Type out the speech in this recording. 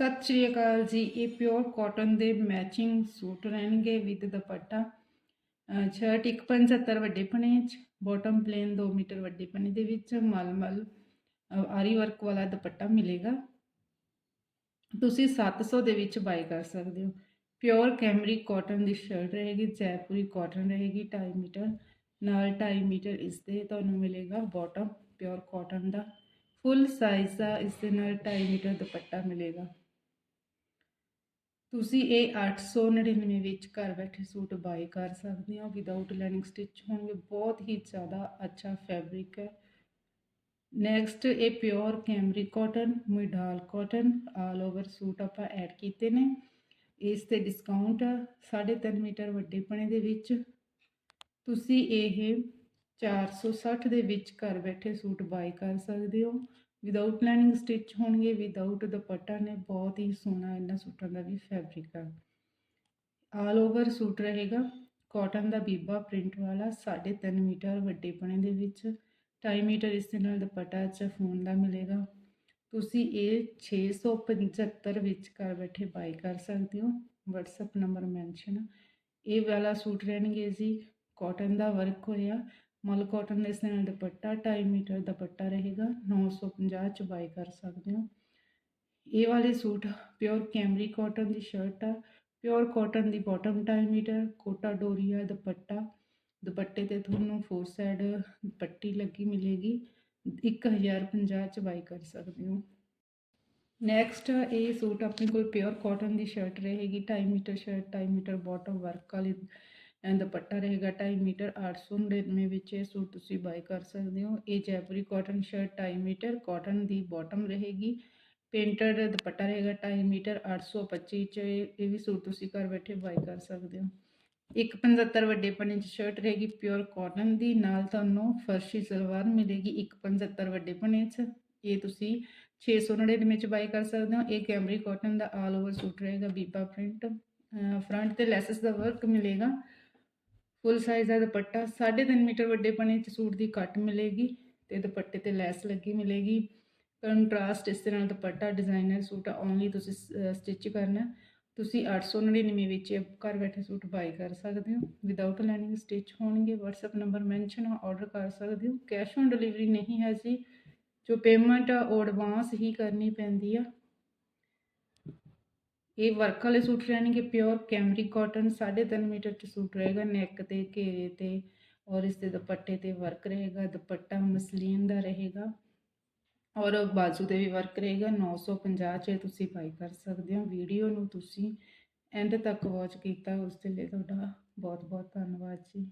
ਸਤਿ ਸ਼੍ਰੀ ਅਕਾਲ ਜੀ। ਇਹ ਪਿਓਰ ਕਾਟਨ ਦੇ ਮੈਚਿੰਗ ਸੂਟ ਰਹਿਣਗੇ ਵਿਦ ਦੁਪੱਟਾ। ਅਹ ਸ਼ਰਟ 175 ਵੱਡੇ ਪਣੇ ਚ ਬਾਟਮ ਪਲੇਨ 2 ਮੀਟਰ ਵੱਡੇ ਪਣੇ ਦੇ ਵਿੱਚ ਮਲਮਲ ਅਹ ਆਰੀ ਵਰਕ ਵਾਲਾ ਦੁਪੱਟਾ ਮਿਲੇਗਾ। ਤੁਸੀਂ 700 ਦੇ ਵਿੱਚ ਬਾਈ ਕਰ ਸਕਦੇ ਹੋ। ਪਿਓਰ ਕੈਮਰਿਕ ਕਾਟਨ ਦੀ ਸ਼ਰਟ ਰਹੇਗੀ, ਜੈਪੁਰੀ ਕਾਟਨ ਰਹੇਗੀ 2.5 ਮੀਟਰ। ਨਾਲ 2.5 ਮੀਟਰ ਇਸ ਦੇ ਤੁਹਾਨੂੰ ਮਿਲੇਗਾ ਬਾਟਮ ਪਿਓਰ ਕਾਟਨ ਦਾ। ਫੁੱਲ ਸਾਈਜ਼ ਦਾ ਇਸ ਦੇ ਨਾਲ 2.5 ਮੀਟਰ ਦੁਪੱਟਾ ਮਿਲੇਗਾ। ਤੁਸੀਂ ਇਹ 899 ਵਿੱਚ ਘਰ ਬੈਠੇ ਸੂਟ ਬਾਈ ਕਰ ਸਕਦੇ ਹੋ। ਵਿਦਆਊਟ ਲਾਈਨਿੰਗ ਸਟਿਚ ਹੋਣਗੇ। ਬਹੁਤ ਹੀ ਜ਼ਿਆਦਾ ਅੱਛਾ ਫੈਬਰਿਕ ਹੈ। ਨੈਕਸਟ ਇਹ pure cambric cotton modal cotton all over suit ਆਪਾਂ ਐਡ ਕੀਤੇ ਨੇ। ਇਸ ਤੇ ਡਿਸਕਾਊਂਟ 3.5 ਮੀਟਰ ਵੱਡੇ ਪਣੇ ਦੇ ਵਿੱਚ। ਤੁਸੀਂ ਇਹ 460 ਦੇ ਵਿੱਚ ਘਰ ਬੈਠੇ ਸੂਟ ਬਾਈ ਕਰ ਸਕਦੇ ਹੋ। ਵਿਦਆਊਟ ਪਲੈਨਿੰਗ ਸਟਿਚ ਹੋਣਗੇ ਵਿਦਆਊਟ ਦੁਪੱਟਾ ਨੇ ਬਹੁਤ ਹੀ ਸੋਹਣਾ ਇਹਨਾਂ ਸੂਟਾਂ ਦਾ ਵੀ ਫੈਬਰਿਕ ਆ। ਆਲ ਓਵਰ ਸੂਟ ਰਹੇਗਾ। ਕਾਟਨ ਦਾ ਬੀਬਾ ਪ੍ਰਿੰਟ ਵਾਲਾ 3.5 ਮੀਟਰ ਵੱਡੇ ਪਣੇ ਦੇ ਵਿੱਚ 2.5 ਮੀਟਰ ਇਸ ਦੇ ਨਾਲ ਦੁਪੱਟਾ ਚ ਫੋਨ ਦਾ ਮਿਲੇਗਾ। ਤੁਸੀਂ ਇਹ 675 ਵਿੱਚ ਘਰ ਬੈਠੇ ਬਾਈ ਕਰ ਸਕਦੇ ਹੋ। WhatsApp ਨੰਬਰ ਮੈਂਸ਼ਨ ਇਹ ਵਾਲਾ ਸੂਟ ਰਹਿਣਗੇ ਜੀ। ਕਾਟਨ ਦਾ ਵਰਕ ਹੋਇਆ। ਮਲ ਕਾਟਨ ਦੇ ਇਸ ਦੁਪੱਟਾ 2.5 ਮੀਟਰ ਦੁਪੱਟਾ ਰਹੇਗਾ 950 ਚ ਬਾਈ ਕਰ ਸਕਦੇ ਹੋ। ਇਹ ਵਾਲੇ ਸੂਟ ਪਿਓਰ ਕੈਮਰੀ ਕਾਟਨ ਦੀ ਸ਼ਰਟ ਆ ਪਿਓਰ ਕਾਟਨ ਦੀ ਬਾਟਮ 2.5 ਮੀਟਰ, ਕੋਟਾ ਡੋਰੀਆ ਦੁਪੱਟਾ। ਦੁਪੱਟੇ ਤੇ ਤੁਹਾਨੂੰ ਫੋਰ ਸਾਈਡ ਪੱਟੀ ਲੱਗੀ ਮਿਲੇਗੀ 1050 ਚ ਬਾਈ ਕਰ ਸਕਦੇ ਹੋ। ਨੈਕਸਟ ਇਹ ਸੂਟ ਆਪਣੇ ਕੋਲ ਪਿਓਰ ਕਾਟਨ ਦੀ ਸ਼ਰਟ ਰਹੇਗੀ 2.5 metre shirt 2.5 metre bottom work ਵਾਲੀ ਐਂਡ ਦੁਪੱਟਾ ਰਹੇਗਾ 2.5 ਮੀਟਰ 899 ਵਿੱਚ ਇਹ ਸੂਟ ਤੁਸੀਂ ਬਾਈ ਕਰ ਸਕਦੇ ਹੋ ਇਹ Jaipuri cotton shirt 2.5 metre cotton ਦੀ ਬਾਟਮ ਰਹੇਗੀ ਪੇਂਟਡ ਦੁਪੱਟਾ ਰਹੇਗਾ 2.5 ਮੀਟਰ 825 ਚ ਇਹ ਇਹ ਵੀ ਸੂਟ ਤੁਸੀਂ ਘਰ ਬੈਠੇ ਬਾਈ ਕਰ ਸਕਦੇ ਹੋ 175 ਵੱਡੇ ਪਨੇ ਚ ਸ਼ਰਟ ਰਹੇਗੀ ਪਿਓਰ ਕਾਟਨ ਦੀ ਨਾਲ ਤੁਹਾਨੂੰ ਫਰਸ਼ੀ ਸਲਵਾਰ ਮਿਲੇਗੀ 175 ਵੱਡੇ ਪਨੇ ਚ ਇਹ ਤੁਸੀਂ 699 ਚ ਬਾਈ ਕਰ ਸਕਦੇ ਹੋ ਇਹ ਕੈਮਰੀ ਕਾਟਨ ਦਾ ਆਲ ਓਵਰ ਸੂਟ ਰਹੇਗਾ ਬੀਬਾ ਪ੍ਰਿੰਟ ਫਰੰਟ ਤੇ ਲੈਸਸ ਦਾ ਵਰਕ ਮਿਲੇਗਾ ਫੁੱਲ ਸਾਈਜ਼ ਦਾ ਦੁਪੱਟਾ 3.5 ਮੀਟਰ ਵੱਡੇ ਪਣੇ ਚ ਸੂਟ ਦੀ ਕੱਟ ਮਿਲੇਗੀ ਤੇ ਦੁਪੱਟੇ ਤੇ ਲੈਸ ਲੱਗੀ ਮਿਲੇਗੀ। ਕੰਟਰਾਸਟ ਇਸ ਦੇ ਨਾਲ ਦੁਪੱਟਾ ਡਿਜ਼ਾਈਨਰ ਸੂਟ ਆ ਓਨਲੀ ਤੁਸੀਂ ਸਟਿਚ ਕਰਨਾ। ਤੁਸੀਂ 899 ਵਿੱਚ ਘਰ ਬੈਠੇ ਸੂਟ ਬਾਈ ਕਰ ਸਕਦੇ ਹੋ। ਵਿਦਆਊਟ ਲਾਈਨਿੰਗ ਸਟਿਚ ਹੋਣਗੇ, WhatsApp ਨੰਬਰ ਮੈਂਸ਼ਨ ਆ ਆਰਡਰ ਕਰ ਸਕਦੇ ਹੋ। ਕੈਸ਼ ਔਨ ਡਿਲੀਵਰੀ ਨਹੀਂ ਹੈ ਜੀ। ਜੋ ਪੇਮੈਂਟ ਆ, ਉਹ ਐਡਵਾਂਸ ਹੀ ਕਰਨੀ ਪੈਂਦੀ ਆ। ਇਹ ਵਰਕ ਵਾਲੇ ਸੂਟ ਰਹਿਣਗੇ ਪਿਓਰ ਕੈਮਰੀ ਕਾਟਨ 3.5 ਮੀਟਰ ਚ ਸੂਟ ਰਹੇਗਾ ਨੈਕ ਤੇ, ਘੇਰੇ ਤੇ ਔਰ ਇਸ ਦੇ ਦੁਪੱਟੇ ਤੇ ਵਰਕ ਰਹੇਗਾ, ਦੁਪੱਟਾ ਮਸਲੀਨ ਦਾ ਰਹੇਗਾ ਔਰ ਬਾਜੂ ਤੇ ਵੀ ਵਰਕ ਰਹੇਗਾ 950 ਚ ਤੁਸੀਂ ਬਾਈ ਕਰ ਸਕਦੇ ਹੋ, ਵੀਡੀਓ ਨੂੰ ਤੁਸੀਂ ਐਂਡ ਤੱਕ ਵਾਚ ਕੀਤਾ, ਉਸ ਦੇ ਲਈ ਤੁਹਾਡਾ ਬਹੁਤ ਬਹੁਤ ਧੰਨਵਾਦ ਜੀ।